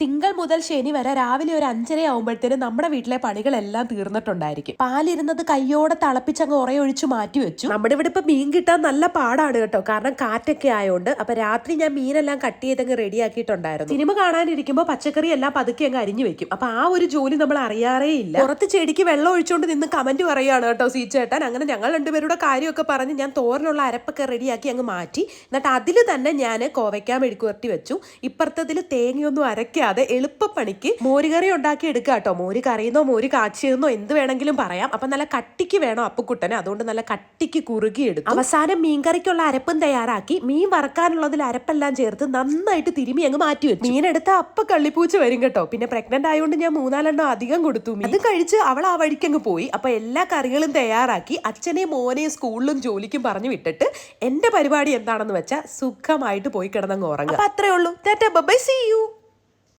തിങ്കൾ മുതൽ ശനി വരെ രാവിലെ ഒരു അഞ്ചര ആവുമ്പോഴത്തേനും നമ്മുടെ വീട്ടിലെ പണികളെല്ലാം തീർന്നിട്ടുണ്ടായിരിക്കും. പാലിരുന്നത് കയ്യോടെ തിളപ്പിച്ചങ്ങ് ഉറയൊഴിച്ച് മാറ്റി വെച്ചു. നമ്മുടെ ഇവിടെ ഇപ്പൊ മീൻ കിട്ടാൻ നല്ല പാടാണ് കേട്ടോ. കാരണം കാറ്റൊക്കെ ആയതുകൊണ്ട് അപ്പൊ രാത്രി ഞാൻ മീനെല്ലാം കട്ട് ചെയ്തങ്ങ് റെഡിയാക്കിയിട്ടുണ്ടായിരുന്നു. സിനിമ കാണാനിരിക്കുമ്പോൾ പച്ചക്കറി എല്ലാം പതുക്കെ അങ്ങ് അരിഞ്ഞു വെക്കും. അപ്പൊ ആ ഒരു ജോലി നമ്മൾ അറിയാറേ ഇല്ല. പുറത്ത് ചെടിക്ക് വെള്ളം ഒഴിച്ചുകൊണ്ട് നിന്ന് കമന്റ് പറയുകയാണ് കേട്ടോ സീച്ചേട്ടൻ അങ്ങനെ ഞങ്ങൾ രണ്ടുപേരുടെ കാര്യമൊക്കെ പറഞ്ഞ് ഞാൻ തോരനുള്ള അരപ്പൊക്കെ റെഡിയാക്കി അങ്ങ് മാറ്റി. എന്നിട്ട് അതിൽ തന്നെ ഞാൻ കോവയ്ക്കാൻ മെഴുക്കുവരട്ടി വെച്ചു. ഇപ്പുറത്തതിൽ തേങ്ങയൊന്നും അരയ്ക്കാതെ എളുപ്പപ്പണിക്ക് മോരുകറി ഉണ്ടാക്കി എടുക്കുക കേട്ടോ. മോര് കറിയുന്നോ മോര് കാച്ചിയെന്നോ എന്ത് വേണമെങ്കിലും പറയാം. അപ്പൊ നല്ല കട്ടിക്ക് വേണം അപ്പുക്കുട്ടനെ. അതുകൊണ്ട് നല്ല കട്ടിക്ക് കുറുകി എടുക്കും അവസാനം മീൻകറിക്കുള്ള അരപ്പും തയ്യാറാക്കി. മീൻ വറക്കാനുള്ളതിൽ അരപ്പെല്ലാം ചേർത്ത് നന്നായിട്ട് തിരുമി അങ്ങ് മാറ്റി വെച്ചു. മീനെടുത്ത അപ്പ കള്ളിപ്പൂച്ച വരും കേട്ടോ. പിന്നെ പ്രഗ്നന്റ് ആയതുകൊണ്ട് ഞാൻ മൂന്നാലെണ്ണം അധികം കൊടുത്തു അത് കഴിച്ച് അവൾ ആ വഴിക്കങ്ങ് പോയി. അപ്പൊ എല്ലാ കറികളും തയ്യാറാക്കി അച്ഛനെ മോനെ സ്കൂളിലും ജോലിക്കും പറഞ്ഞു വിട്ടിട്ട് എന്റെ പരിപാടി എന്താണെന്ന് വെച്ചാൽ സുഖമായിട്ട് പോയി കിടന്നങ്ങ് ഉറങ്ങും അത്രേ ഉള്ളൂ. Bye you.